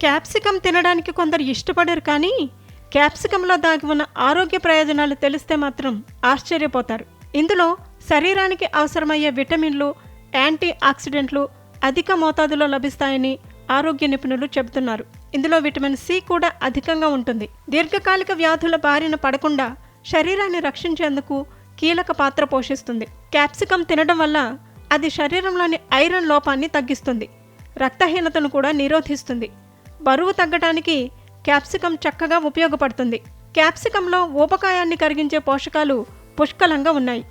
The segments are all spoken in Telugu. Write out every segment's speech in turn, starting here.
క్యాప్సికం తినడానికి కొందరు ఇష్టపడరు కానీ క్యాప్సికంలో దాగి ఉన్న ఆరోగ్య ప్రయోజనాలు తెలిస్తే మాత్రం ఆశ్చర్యపోతారు. ఇందులో శరీరానికి అవసరమయ్యే విటమిన్లు యాంటీ ఆక్సిడెంట్లు అధిక మోతాదులో లభిస్తాయని ఆరోగ్య నిపుణులు చెబుతున్నారు. ఇందులో విటమిన్ సి కూడా అధికంగా ఉంటుంది. దీర్ఘకాలిక వ్యాధుల బారిన పడకుండా శరీరాన్ని రక్షించేందుకు కీలక పాత్ర పోషిస్తుంది. క్యాప్సికం తినడం వల్ల అది శరీరంలోని ఐరన్ లోపాన్ని తగ్గిస్తుంది. రక్తహీనతను కూడా నిరోధిస్తుంది. బరువు తగ్గటానికి క్యాప్సికం చక్కగా ఉపయోగపడుతుంది. క్యాప్సికంలో ఊబకాయాన్ని కరిగించే పోషకాలు పుష్కలంగా ఉన్నాయి.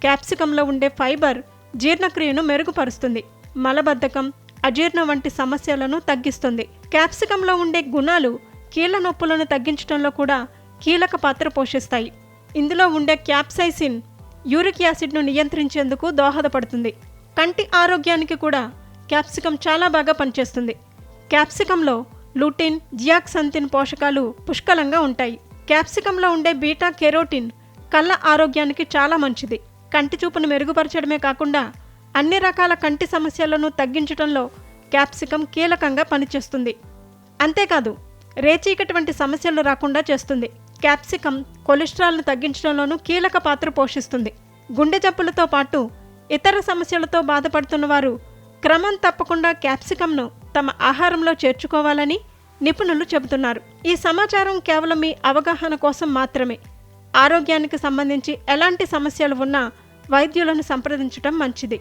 క్యాప్సికంలో ఉండే ఫైబర్ జీర్ణక్రియను మెరుగుపరుస్తుంది. మలబద్ధకం అజీర్ణం వంటి సమస్యలను తగ్గిస్తుంది. క్యాప్సికంలో ఉండే గుణాలు కీళ్ళ నొప్పులను తగ్గించడంలో కూడా కీలక పాత్ర పోషిస్తాయి. ఇందులో ఉండే క్యాప్సైసిన్ యూరిక్ యాసిడ్ను నియంత్రించేందుకు దోహదపడుతుంది. కంటి ఆరోగ్యానికి కూడా క్యాప్సికం చాలా బాగా పనిచేస్తుంది. క్యాప్సికంలో లూటిన్ జియాక్సంతిన్ పోషకాలు పుష్కలంగా ఉంటాయి. క్యాప్సికంలో ఉండే బీటా కెరోటిన్ కళ్ళ ఆరోగ్యానికి చాలా మంచిది. కంటి చూపును మెరుగుపరచడమే కాకుండా అన్ని రకాల కంటి సమస్యలను తగ్గించడంలో క్యాప్సికం కీలకంగా పనిచేస్తుంది. అంతేకాదు రేచీకటి వంటి సమస్యలు రాకుండా చేస్తుంది. క్యాప్సికం కొలెస్ట్రాల్ను తగ్గించడంలోనూ కీలక పాత్ర పోషిస్తుంది. గుండె జబ్బులతో పాటు ఇతర సమస్యలతో బాధపడుతున్న వారు క్రమం తప్పకుండా క్యాప్సికంను తమ ఆహారంలో చేర్చుకోవాలని నిపుణులు చెబుతున్నారు. ఈ సమాచారం కేవలం మీ అవగాహన కోసం మాత్రమే. ఆరోగ్యానికి సంబంధించి ఎలాంటి సమస్యలు ఉన్నా వైద్యులను సంప్రదించడం మంచిది.